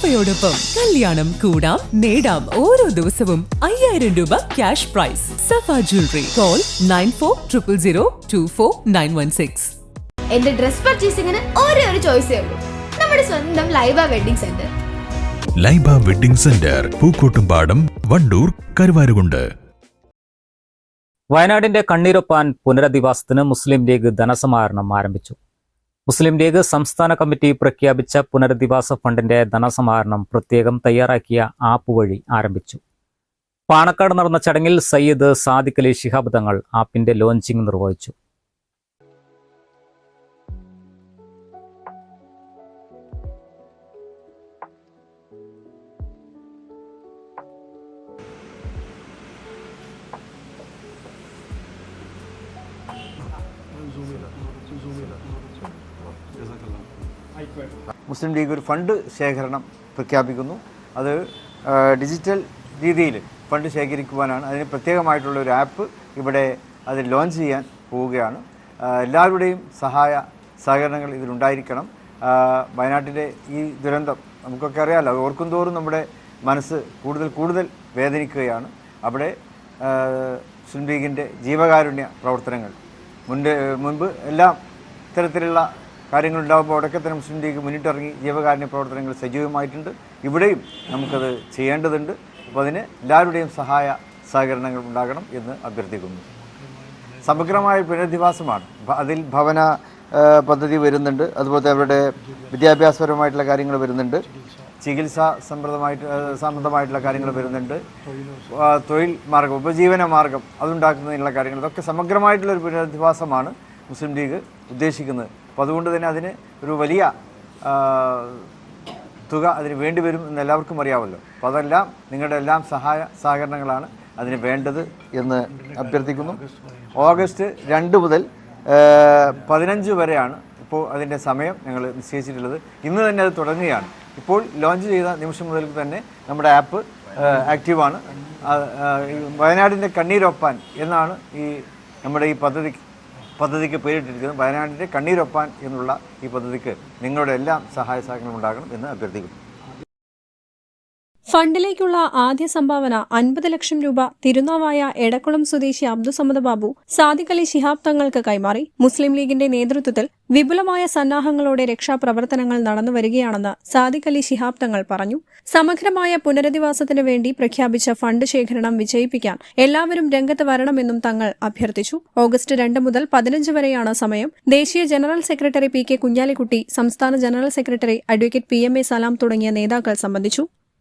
സഫയോടൊപ്പം കല്യാണം കൂടാം നേടാം ഓരോ ദിവസവും അയ്യായിരം രൂപ cash prize Safa jewellery call nine four triple zero two four nine one six എന്റെ ഡ്രസ് പർച്ചേസിംഗിന് ഒരേ ഒരു ചോയ്സേ ഉള്ളൂ. നമ്മുടെ സ്വന്തം Laiba wedding centre Laiba wedding centre Pookkottumpadam Wandoor Karuvarakundu. വയനാടിന്റെ കണ്ണീരൊപ്പാൻ പുനരധിവാസത്തിന് മുസ്ലിം ലീഗ് ധനസമാഹരണം ആരംഭിച്ചു. മുസ്ലിം ലീഗ് സംസ്ഥാന കമ്മിറ്റി പ്രഖ്യാപിച്ച പുനരധിവാസ ഫണ്ടിന്റെ ധനസമാഹരണം പ്രത്യേകം തയ്യാറാക്കിയ ആപ്പ് വഴി ആരംഭിച്ചു. പാണക്കാട് നടന്ന ചടങ്ങിൽ സയ്യിദ് സാദിഖ് അലി ശിഹാബ് തങ്ങൾ ആപ്പിന്റെ ലോഞ്ചിംഗ് നിർവഹിച്ചു. മുസ്ലിം ലീഗ് ഒരു ഫണ്ട് ശേഖരണം പ്രഖ്യാപിക്കുന്നു. അത് ഡിജിറ്റൽ രീതിയിൽ ഫണ്ട് ശേഖരിക്കുവാനാണ്. അതിന് പ്രത്യേകമായിട്ടുള്ള ഒരു ആപ്പ് ഇവിടെ അത് ലോഞ്ച് ചെയ്യാൻ പോവുകയാണ്. എല്ലാവരുടെയും സഹായ സഹകരണങ്ങൾ ഇതിലുണ്ടായിരിക്കണം. വയനാട്ടിലെ ഈ ദുരന്തം നമുക്കൊക്കെ അറിയാമല്ലോ അത് ഓർക്കും തോറും നമ്മുടെ മനസ്സ് കൂടുതൽ കൂടുതൽ വേദനിക്കുകയാണ്. അവിടെ മുസ്ലിം ലീഗിന്റെ ജീവകാരുണ്യ പ്രവർത്തനങ്ങൾ മുൻപ് മുൻപ് എല്ലാം കാര്യങ്ങൾ ഉണ്ടാകുമ്പോൾ അവിടെയൊക്കെ മുസ്ലിം ലീഗ് മുന്നിട്ടിറങ്ങി ജീവകാരുണ്യ പ്രവർത്തനങ്ങൾ സജീവമായിട്ടുണ്ട്. ഇവിടെയും നമുക്കത് ചെയ്യേണ്ടതുണ്ട്. അപ്പോൾ അതിന് എല്ലാവരുടെയും സഹായ സഹകരണങ്ങൾ ഉണ്ടാകണം എന്ന് അഭ്യർത്ഥിക്കുന്നു. സമഗ്രമായ പുനരധിവാസമാണ്. അതിൽ ഭവന പദ്ധതി വരുന്നുണ്ട്. അതുപോലെ അവരുടെ വിദ്യാഭ്യാസപരമായിട്ടുള്ള കാര്യങ്ങൾ വരുന്നുണ്ട്. ചികിത്സാ സംബന്ധമായിട്ട് സംബന്ധമായിട്ടുള്ള കാര്യങ്ങൾ വരുന്നുണ്ട്. തൊഴിൽ മാർഗം ഉപജീവന മാർഗം അതുണ്ടാക്കുന്നതിനുള്ള കാര്യങ്ങൾ. ഇതൊക്കെ സമഗ്രമായിട്ടുള്ള ഒരു പുനരധിവാസമാണ് മുസ്ലിം ലീഗ് ഉദ്ദേശിക്കുന്നത്. അപ്പോൾ അതുകൊണ്ട് തന്നെ അതിന് ഒരു വലിയ തുക അതിന് വേണ്ടി വരും എന്ന് എല്ലാവർക്കും അറിയാമല്ലോ. അപ്പോൾ അതെല്ലാം നിങ്ങളുടെ എല്ലാം സഹായ സഹകരണങ്ങളാണ് അതിന് വേണ്ടത് എന്ന് അഭ്യർത്ഥിക്കുന്നു. ഓഗസ്റ്റ് രണ്ട് മുതൽ പതിനഞ്ച് വരെയാണ് ഇപ്പോൾ അതിന്റെ സമയം ഞങ്ങൾ നിശ്ചയിച്ചിട്ടുള്ളത്. ഇന്ന് തന്നെ അത് തുടങ്ങുകയാണ്. ഇപ്പോൾ ലോഞ്ച് ചെയ്ത നിമിഷം മുതൽ തന്നെ നമ്മുടെ ആപ്പ് ആക്റ്റീവാണ്. വയനാടിന്റെ കണ്ണീരൊപ്പാൻ എന്നാണ് ഈ നമ്മുടെ ഈ പദ്ധതി പദ്ധതിക്ക് പേരിട്ടിരിക്കുന്നത് വയനാടിന്റെ കണ്ണീരൊപ്പാൻ എന്നുള്ള ഈ പദ്ധതിക്ക് നിങ്ങളുടെ എല്ലാം സഹായ സഹകരണം ഉണ്ടാകണം എന്ന് അഭ്യർത്ഥിക്കുന്നു. ഫണ്ടിലേക്കുള്ള ആദ്യ സംഭാവന അൻപത് ലക്ഷം രൂപ തിരുനാവായ എടക്കുളം സ്വദേശി അബ്ദുസമ്മദ് ബാബു സാദിഖ് അലി ശിഹാബ് തങ്ങൾക്ക് കൈമാറി. മുസ്ലിം ലീഗിന്റെ നേതൃത്വത്തിൽ വിപുലമായ സന്നാഹങ്ങളോടെ രക്ഷാപ്രവർത്തനങ്ങൾ നടന്നുവരികയാണെന്ന് സാദിഖ് അലി ശിഹാബ് തങ്ങൾ പറഞ്ഞു. സമഗ്രമായ പുനരധിവാസത്തിനു വേണ്ടി പ്രഖ്യാപിച്ച ഫണ്ട് ശേഖരണം വിജയിപ്പിക്കാൻ എല്ലാവരും രംഗത്ത് വരണമെന്നും തങ്ങൾ അഭ്യർത്ഥിച്ചു. ഓഗസ്റ്റ് രണ്ട് മുതൽ പതിനഞ്ച് വരെയാണ് സമയം. ദേശീയ general secretary P K Kunhalikutty സംസ്ഥാന general secretary advocate P M A Salam തുടങ്ങിയ നേതാക്കൾ സംബന്ധിച്ചു.